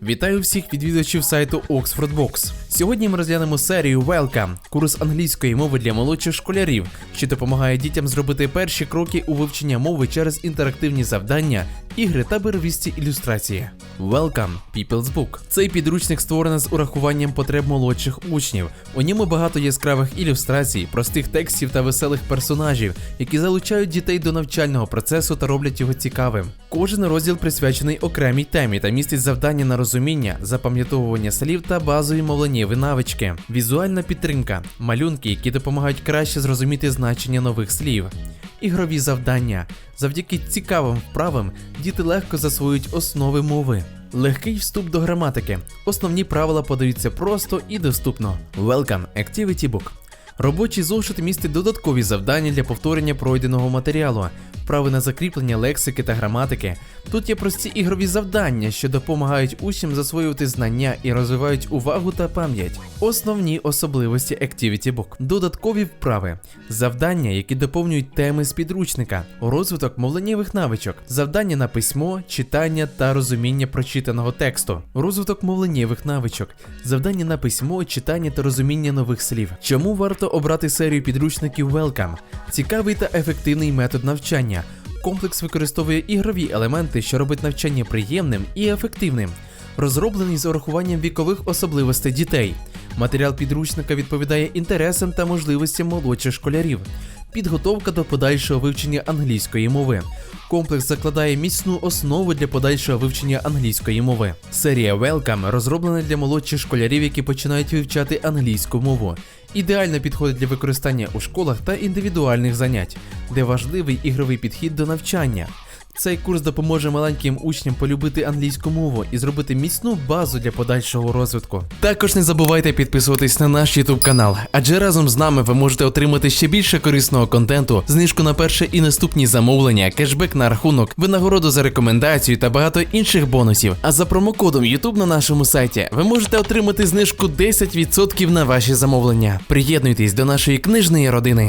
Вітаю всіх відвідувачів сайту Oxford Box. Сьогодні ми розглянемо серію Welcome, курс англійської мови для молодших школярів, що допомагає дітям зробити перші кроки у вивчення мови через інтерактивні завдання, ігри та барвисті ілюстрації. Welcome People's Book. Цей підручник створений з урахуванням потреб молодших учнів. У ньому багато яскравих ілюстрацій, простих текстів та веселих персонажів, які залучають дітей до навчального процесу та роблять його цікавим. Кожен розділ присвячений окремій темі та містить завдання на розуміння, запам'ятовування слів та базові мовленнєві навички, візуальна підтримка, малюнки, які допомагають краще зрозуміти значення нових слів. Ігрові завдання. Завдяки цікавим вправам діти легко засвоюють основи мови. Легкий вступ до граматики. Основні правила подаються просто і доступно. Welcome Activity Book. Робочий зошит містить додаткові завдання для повторення пройденого матеріалу, вправи на закріплення лексики та граматики. Тут є прості ігрові завдання, що допомагають учням засвоювати знання і розвивають увагу та пам'ять. Основні особливості Activity Book. Додаткові вправи, завдання, які доповнюють теми з підручника, розвиток мовленнєвих навичок, завдання на письмо, читання та розуміння прочитаного тексту, розвиток мовленнєвих навичок, завдання на письмо, читання та розуміння нових слів. Чому варто обрати серію підручників Welcome? Цікавий та ефективний метод навчання. Комплекс використовує ігрові елементи, що робить навчання приємним і ефективним. Розроблений з урахуванням вікових особливостей дітей. Матеріал підручника відповідає інтересам та можливостям молодших школярів. Підготовка до подальшого вивчення англійської мови. Комплекс закладає міцну основу для подальшого вивчення англійської мови. Серія Welcome розроблена для молодших школярів, які починають вивчати англійську мову. Ідеально підходить для використання у школах та індивідуальних занять, де важливий ігровий підхід до навчання. Цей курс допоможе маленьким учням полюбити англійську мову і зробити міцну базу для подальшого розвитку. Також не забувайте підписуватись на наш YouTube канал, адже разом з нами ви можете отримати ще більше корисного контенту, знижку на перше і наступні замовлення, кешбек на рахунок, винагороду за рекомендацію та багато інших бонусів. А за промокодом YouTube на нашому сайті ви можете отримати знижку 10% на ваші замовлення. Приєднуйтесь до нашої книжної родини.